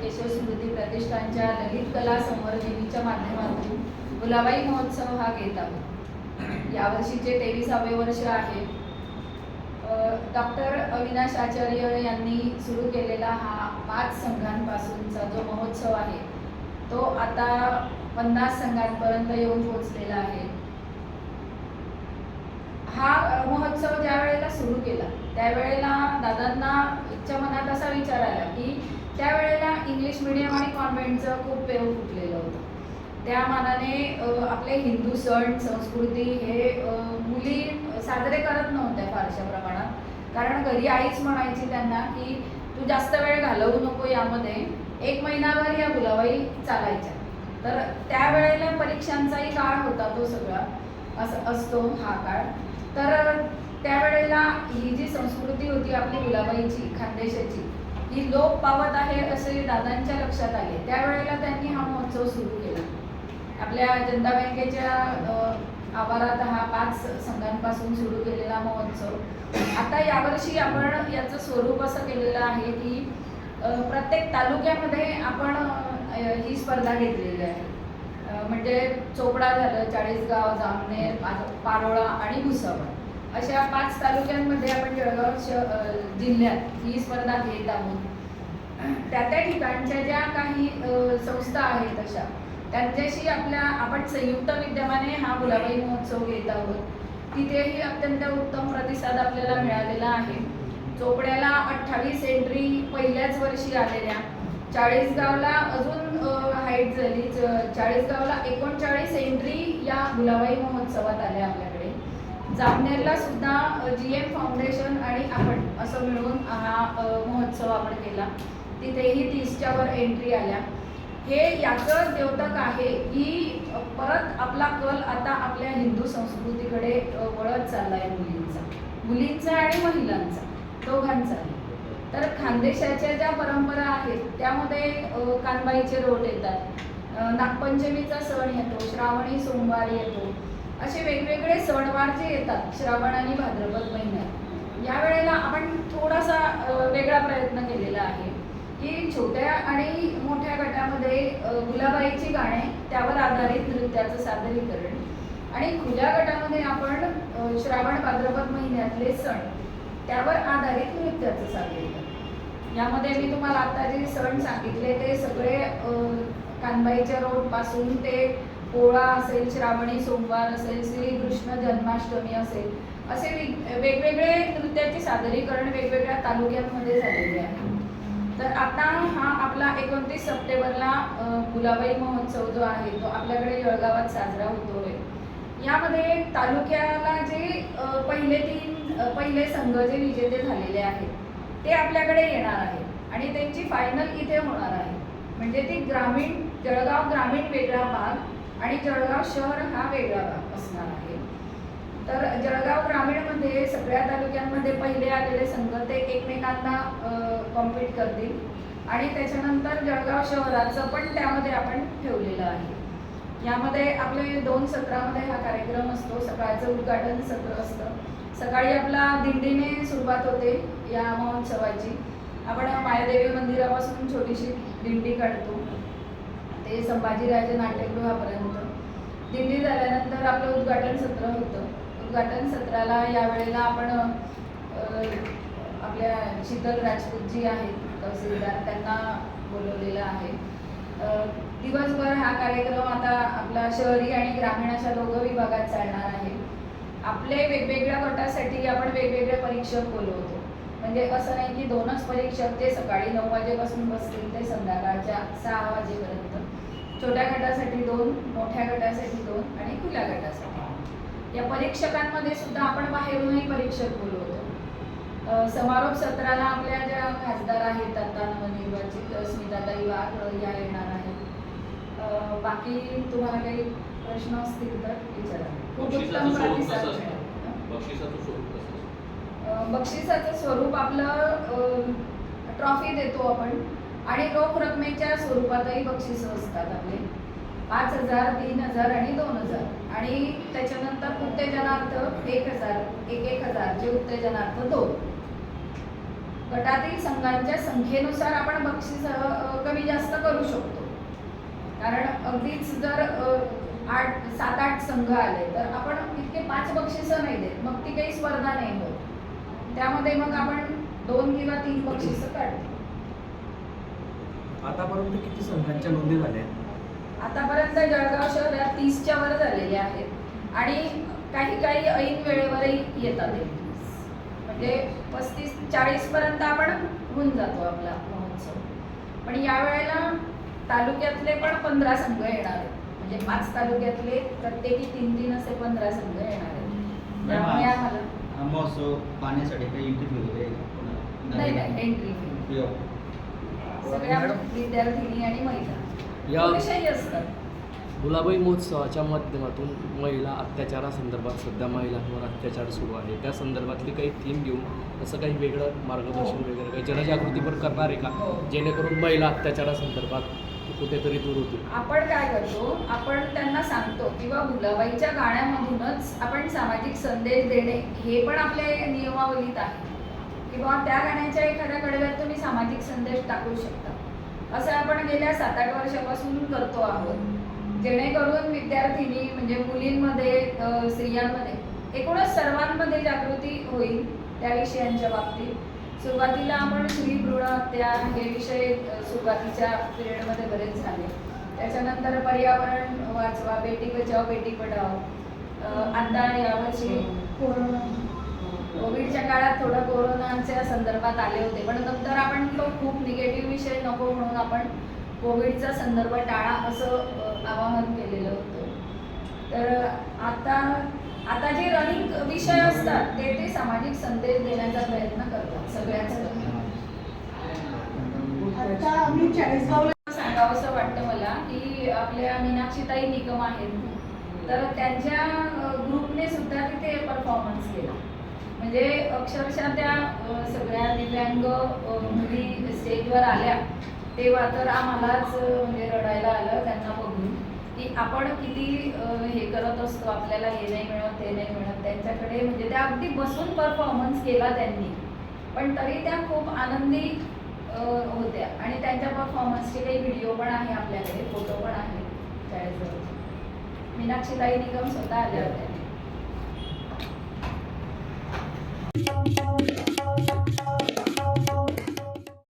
केशव स्मृती प्रतिष्ठानच्या ललित कला संवर्धिनीच्या माध्यमातून गुलाबाई महोत्सव हा घेत आहोत. यावर्षीचे तेविसावे वर्ष आहे. डॉक्टर अविनाश आचार्य यांनी सुरू केलेला हा पाच संघांपासूनचा जो महोत्सव आहे तो आता पन्नास संघांपर्यंत येऊन पोहोचलेला आहे. हा महोत्सव ज्या वेळेला सुरू केला त्यावेळेला दादांना इच्छा मनात असा विचार आला की त्यावेळेला इंग्लिश मिडियम आणि कॉन्व्हेंटचं खूप पेव फुटलेलं होतं. त्या मानाने आपले हिंदू सण संस्कृती हे मुली साजरे करत नव्हत्या फारशा प्रमाणात. कारण घरी आईच म्हणायची त्यांना की तू जास्त वेळ घालवू नको यामध्ये. एक महिनाभर या गुलाबाई चालायच्या. तर त्यावेळेला परीक्षांचाही काळ होता तो सगळा. असं असतो हा काळ. तर त्यावेळेला ही जी संस्कृती होती आपली गुलाबाईची खानदेशाची ही लोप पावत आहे असे दादांच्या लक्षात आले. त्यावेळेला त्यांनी हा महोत्सव सुरू केला. आपल्या जनता बँकेच्या आवारात हा पाच संघांपासून सुरू केलेला महोत्सव. आता यावर्षी आपण याचं स्वरूप असं केलेलं आहे की प्रत्येक तालुक्यामध्ये आपण ही स्पर्धा घेतलेली आहे. म्हणजे चोपडा झालं चाळीसगाव जामनेर पारोळा आणि भुसावळ. अशा पाच तालुक्यांमध्ये आपण जळगाव श जिल्ह्यात ही स्पर्धा घेत आहोत. त्या त्या ठिकाणच्या ज्या काही संस्था आहेत अशा त्यांच्याशी आपल्या आपण संयुक्त विद्यमाने हा गुलाबाई महोत्सव घेत आहोत. तिथेही अत्यंत उत्तम प्रतिसाद आपल्याला मिळालेला आहे. चोपड्याला अठ्ठावीस एंट्री पहिल्याच वर्षी आलेल्या चाळीसगावला अजून हाईट झाली. चाळीसगावला एकोणचाळीस एंट्री या गुलाबाई महोत्सवात आल्या आपल्याकडे. जामनेरला सुद्धा जी एम फाउंडेशन आणि आपण असं मिळून हा महोत्सव आपण केला. तिथेही तीसच्या वर एंट्री आल्या. हे याचं द्योतक आहे की परत आपला कल आता आपल्या हिंदू संस्कृतीकडे वळत चाललाय मुलींचा. मुलींचा आणि महिलांचा दोघांचाही तर खानदेशाच्या ज्या परंपरा आहेत त्यामध्ये कानबाईचे रोट येतात. नागपंचमीचा सण येतो श्रावणी सोमवार येतो. असे वेगवेगळे सणवार जे येतात श्रावण आणि भाद्रपद महिन्यात या वेळेला आपण थोडासा वेगळा प्रयत्न केलेला आहे. की छोट्या आणि मोठ्या गटामध्ये गुलाबाईची गाणे त्यावर आधारित नृत्याचं सादरीकरण आणि खुल्या गटामध्ये आपण श्रावण भाद्रपद महिन्यातले सण त्यावर आधारित नृत्याचं सादरीकरण. यामध्ये मी तुम्हाला आता जे सण सांगितले ते सगळे कानबाईच्या रोडपासून ते पोळा असेल श्रावणी सोमवार असेल श्रीकृष्ण जन्माष्टमी असेल असे वेगवेगळे नृत्याचे सादरीकरण वेगवेगळ्या तालुक्यांमध्ये झालेले आहे. तर आता हा आपला एकोणतीस सप्टेंबरला गुलाबाई महोत्सव जो आहे तो आपल्याकडे जळगावात साजरा होतोय. यामध्ये तालुक्याला जे पहिले तीन पहिले संघ जे विजेते झालेले आहेत ते आपल्याकडे येणार आहेत आणि त्यांची फायनल इथे होणार आहे. म्हणजे ती ग्रामीण जळगाव ग्रामीण वेगळा भाग आणि जळगाव शहर हा वेगळा असणार आहे. तर जळगाव ग्रामीणमध्ये सगळ्या तालुक्यांमध्ये पहिले आलेले संघ ते एकमेकांना कॉम्पीट करतील. आणि त्याच्यानंतर जळगाव शहराचं पण त्यामध्ये आपण ठेवलेलं आहे. यामध्ये आपले दोन सत्रामध्ये हा कार्यक्रम असतो. सकाळचं उद्घाटन सत्र असतं. सकाळी आपला दिंडीने सुरुवात होते या महोत्सवाची. आपण मायादेवी मंदिरापासून छोटीशी दिंडी काढतो. ते संभाजीराजे नाट्यगृहापर्यंत. दिंडी झाल्यानंतर आपलं उद्घाटन सत्र होतं. उद्घाटन सत्राला यावेळेला आपण आपल्या शीतल राजपूत जी आहेत तहसीलदार त्यांना बोलवलेलं आहे. दिवसभर हा कार्यक्रम आता आपला शहरी आणि ग्रामीण अशा दोघं विभागात चालणार आहे. आपले वेगवेगळ्या गटासाठी आपण वेगवेगळे परीक्षक बोलवतो. म्हणजे असं नाही की दोनच परीक्षक ते सकाळी नऊ वाजेपासून बसतील ते संध्याकाळच्या सहा वाजेपर्यंत. छोट्या गटासाठी दोन मोठ्या गटासाठी दोन आणि खुल्या गटासाठी या परीक्षकांमध्ये सुद्धा आपण बाहेरूनही परीक्षक बोलवतो. समारोप सत्राला आपल्या ज्या खासदार आहेत आता नवनिर्वाचित स्मिताताई वाघ या येणार आहेत. बाकी तुम्हाला काही प्रश्न असतील तर विचारा. खूप उत्तम प्रतिसाद मिळाला. बक्षिसाचं स्वरूप आपलं ट्रॉफी देतो आपण. आणि रोख रकमेच्या स्वरूपातही बक्षिसं असतात आपले. पाच हजार तीन हजार आणि दोन हजार. आणि त्याच्यानंतर उत्तेजनार्थ एक हजार एक एक हजार जे उत्तेजनार्थ दोन. गटातील संघांच्या संख्येनुसार आपण बक्षीस कमी जास्त करू शकतो. कारण अगदीच जर आठ सात आठ संघ आले तर आपण इतके पाच बक्षिसं नाही देत. मग ती काही स्पर्धा नाही होत. त्यामध्ये मग आपण दोन किंवा तीन बक्षिसं काढतो आतापर्यंत किती संघांच्या नोंदी झाल्या? आतापर्यंत जळगाव शहरात तीसच्या वर झालेले आहेत आणि काही काही ऐन वेळेवरही येतात हे. म्हणजे पस्तीस चाळीस पर्यंत आपण होऊन जातो आपला महोत्सव. पण यावेळेला तालुक्यातले पण पंधरा संघ येणार आहेत. म्हणजे पाच तालुक्यातले प्रत्येकी तीन तीन असे पंधरा संघ येणार आहेत. त्यामुळे आम्हाला महोत्सव पाहण्यासाठी काही वगैरे नाही नाही एंट्री फी Free of. सगळ्या मॅडम? विद्यार्थिनी आणि महिला. या विषयी असतात? गुलाबाई महोत्सवाच्या माध्यमातून महिला अत्याचारासंदर्भात सध्या महिलांवर अत्याचार सुरू आहे. त्या संदर्भातली काही थीम घेऊन असं काही वेगळं मार्गदर्शन वगैरे काही जनजागृती पण करणार आहे का? हो. जेणेकरून महिला अत्याचारासंदर्भात कुठेतरी दूर होतील. आपण काय करतो आपण त्यांना सांगतो किंवा गुलाबाईच्या गाण्यामधूनच आपण सामाजिक संदेश देणे हे पण आपल्या नियमावलीत आहे. किंवा त्या गाण्याच्या एखाद्या कडव्यात तुम्ही सामाजिक संदेश टाकू शकता. असं आपण गेल्या सात आठ वर्षापासून करतो आहोत. जेणेकरून विद्यार्थिनी म्हणजे मुलींमध्ये स्त्रियांमध्ये एकूणच सर्वांमध्ये जागृती होईल त्या विषयांच्या बाबतीत. सुरुवातीला आपण स्त्री भ्रूण हत्या हे विषय सुरुवातीच्या पिरियडमध्ये बरेच झाले. त्याच्यानंतर पर्यावरण वाचवा बेटी बचाव बेटी पढाव आता यावर्षी कोरोना. कोविडच्या काळात थोडं कोरोनाच्या संदर्भात आले होते पण नंतर आपण तो खूप निगेटिव्ह विषय नको म्हणून आपण कोविडचा संदर्भ टाळा असं आवाहन केलेलं होतं. तर आता आता जे रनिंग विषय असतात ते ते सामाजिक संदेश देण्याचा प्रयत्न करतात सगळ्याच. चाळीसगावला सांगावंसं वाटतं मला की आपल्या मीनाक्षीताई निकम आहेत. तर त्यांच्या ग्रुपने सुद्धा तिथे परफॉर्मन्स केला. म्हणजे अक्षरशः त्या सगळ्या दिव्यांग मुली स्टेजवर आल्या तेव्हा तर आम्हालाच म्हणजे रडायला आलं त्यांना बघून. की आपण किती हे करत असतो आपल्याला हे नाही मिळत ते नाही मिळत. त्यांच्याकडे म्हणजे त्या अगदी बसून परफॉर्मन्स केला त्यांनी. पण तरी त्या खूप आनंदी होत्या. आणि त्यांच्या परफॉर्मन्सचे काही व्हिडिओ पण आहे आपल्याकडे फोटो पण आहे चाळीसगावचे मीनाक्षीताई निगम स्वतः आल्या होत्या.